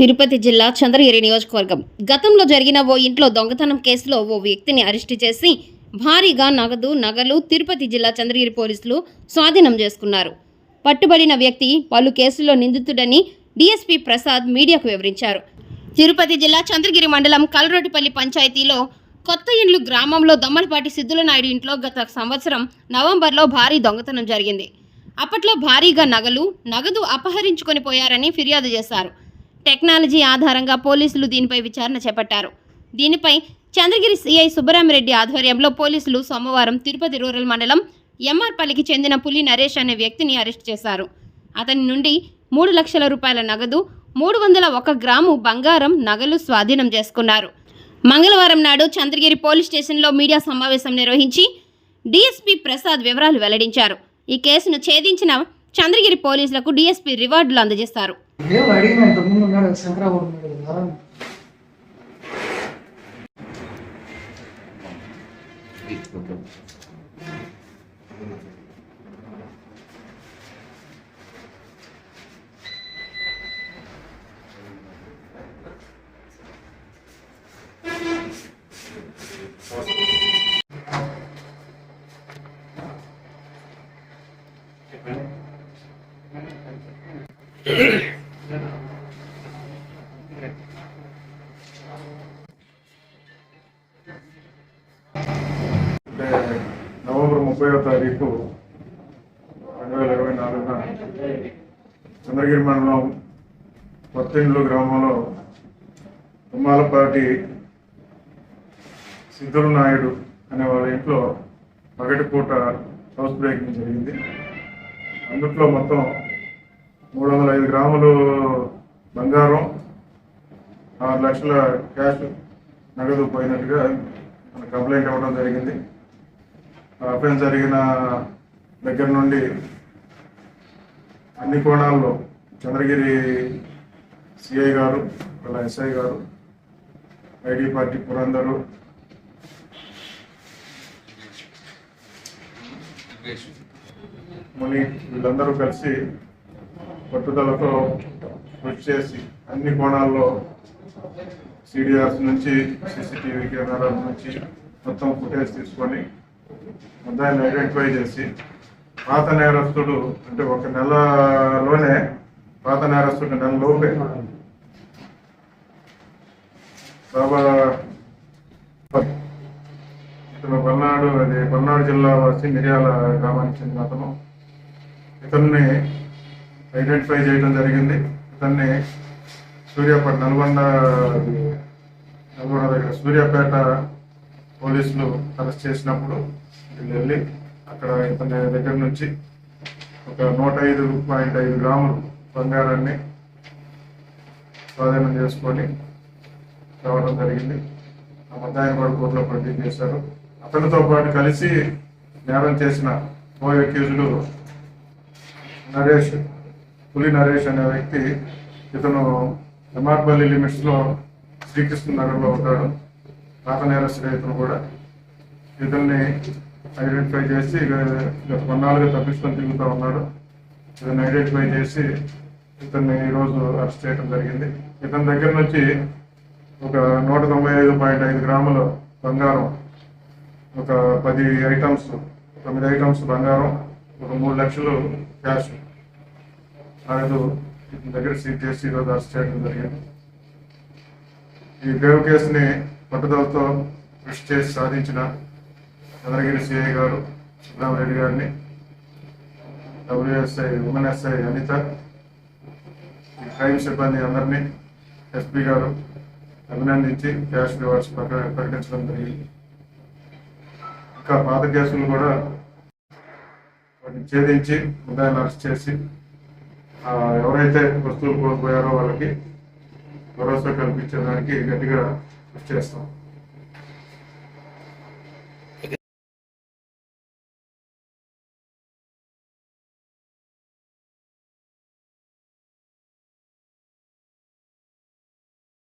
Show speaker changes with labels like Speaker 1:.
Speaker 1: తిరుపతి జిల్లా చంద్రగిరి నియోజకవర్గం. గతంలో జరిగిన ఓ ఇంట్లో దొంగతనం కేసులో ఓ వ్యక్తిని అరెస్టు చేసి భారీగా నగదు నగలు తిరుపతి జిల్లా చంద్రగిరి పోలీసులు స్వాధీనం చేసుకున్నారు. పట్టుబడిన వ్యక్తి పలు కేసుల్లో నిందితుడని డీఎస్పీ ప్రసాద్ మీడియాకు వివరించారు. తిరుపతి జిల్లా చంద్రగిరి మండలం కలరోటిపల్లి పంచాయతీలో కొత్త ఇండ్లు గ్రామంలో దమ్మలపాటి సిద్ధులనాయుడు ఇంట్లో గత సంవత్సరం నవంబర్లో భారీ దొంగతనం జరిగింది. అప్పట్లో భారీగా నగలు నగదు అపహరించుకొని పోయారని ఫిర్యాదు చేశారు. టెక్నాలజీ ఆధారంగా పోలీసులు దీనిపై విచారణ చేపట్టారు. దీనిపై చంద్రగిరి సిఐ సుబ్బరామిరెడ్డి ఆధ్వర్యంలో పోలీసులు సోమవారం తిరుపతి రూరల్ మండలం ఎంఆర్పల్లికి చెందిన పులి నరేష్ అనే వ్యక్తిని అరెస్ట్ చేశారు. అతని నుండి మూడు లక్షల రూపాయల నగదు మూడు వందల ఒక గ్రాము బంగారం నగలు స్వాధీనం చేసుకున్నారు. మంగళవారం నాడు చంద్రగిరి పోలీస్ స్టేషన్లో మీడియా సమావేశం నిర్వహించి డీఎస్పీ ప్రసాద్ వివరాలు వెల్లడించారు. ఈ కేసును ఛేదించిన చంద్రగిరి పోలీసులకు డీఎస్పీ రివార్డులు అందజేస్తారు.
Speaker 2: ఏం అడిగిన ఇంతకుముందు ఉన్నాడు శంకరాబాబు ఉన్నాడు కదా
Speaker 3: అంటే ముప్పైవ తారీఖు రెండు వేల ఇరవై నాలుగున చంద్రగిరి మండలం కొత్తిండ్లు గ్రామంలో తుమ్మాలపాటి సిద్ధుల నాయుడు అనే వాళ్ళ ఇంట్లో పగటిపూట హౌస్ బ్రేకింగ్ జరిగింది. అందుట్లో మొత్తం మూడు వందల ఐదు గ్రాములు బంగారం ఆరు లక్షల క్యాష్ నగదు పోయినట్టుగా మన కంప్లైంట్ ఇవ్వడం జరిగింది. అఫెన్స్ జరిగిన దగ్గర నుండి అన్ని కోణాల్లో చంద్రగిరి సిఐ గారు వాళ్ళ ఎస్ఐ గారు ఐడి పార్టీ పురందరు ముని వీళ్ళందరూ కలిసి పట్టుదలతో కృషి చేసి అన్ని కోణాల్లో సిడిఆర్స్ నుంచి సీసీటీవీ కెమెరాల నుంచి మొత్తం ఫుటేజ్ తీసుకొని దాన్ని ఐడెంటిఫై చేసి పాత నేరస్తుడు అంటే ఒక నెలలోనే పాత నేరస్తుడు నెల లోపే. బాబా ఇతను పల్నాడు అది పల్నాడు జిల్లా వాసి మిర్యాల గ్రామానికి చెందిన అతను. ఇతన్ని ఐడెంటిఫై చేయడం జరిగింది. ఇతన్ని సూర్యాపేట నల్గొండ నల్గొండ దగ్గర సూర్యాపేట పోలీసులు అరెస్ట్ చేసినప్పుడు వీళ్ళు వెళ్ళి అక్కడ ఇతని దగ్గర నుంచి ఒక నూట ఐదు పాయింట్ ఐదు గ్రాములు బంగారాన్ని స్వాధీనం చేసుకొని రావడం జరిగింది. ఆ మధ్యాహ్నం కూడా కోర్టులో పోటీ చేశారు. అతనితో పాటు కలిసి నేరం చేసిన ఓ అక్యూజుడు నరేష్ పులి నరేష్ అనే వ్యక్తి ఇతను ఎంఆర్పల్లి లిమిట్స్లో శ్రీకృష్ణ నగర్లో ఉంటాడు. పాత నేరస్తుడు ఇతను కూడా ఇతన్ని ఐడెంటిఫై చేసి గత కొన్నాళ్ళుగా తప్పించుకొని తిరుగుతూ ఉన్నాడు ఇతన్ని ఐడెంటిఫై చేసి ఇతన్ని ఈరోజు అరెస్ట్ చేయడం జరిగింది. ఇతని దగ్గర నుంచి ఒక నూట తొంభై ఐదు పాయింట్ ఐదు గ్రాముల బంగారం ఒక పది ఐటమ్స్ తొమ్మిది ఐటమ్స్ బంగారం ఒక మూడు లక్షలు క్యాష్ ఐదు ఇతని దగ్గర సీజ్ చేసి ఈరోజు అరెస్ట్ చేయడం జరిగింది. ఈ గ్రేవ్ కేసుని పట్టుదలతో కృషి చేసి సాధించిన చంద్రగిరి సిఐ గారు సుబ్రహ్మరెడ్డి గారిని డబ్ల్యూఎస్ఐ ఉమెన్ ఎస్ఐ అనిత ఈ క్రైమ్ సిబ్బంది అందరినీ ఎస్పీ గారు అభినందించి క్యాష్ రివార్డ్స్ ప్రకటించడం జరిగింది. ఇంకా పాత కేసులు కూడా వాటిని ఛేదించి ముద్దాయిని అరెస్ట్ చేసి ఎవరైతే వస్తువులు కోల్పోయారో వాళ్ళకి భరోసా కల్పించడానికి గట్టిగా కృషి చేస్తాం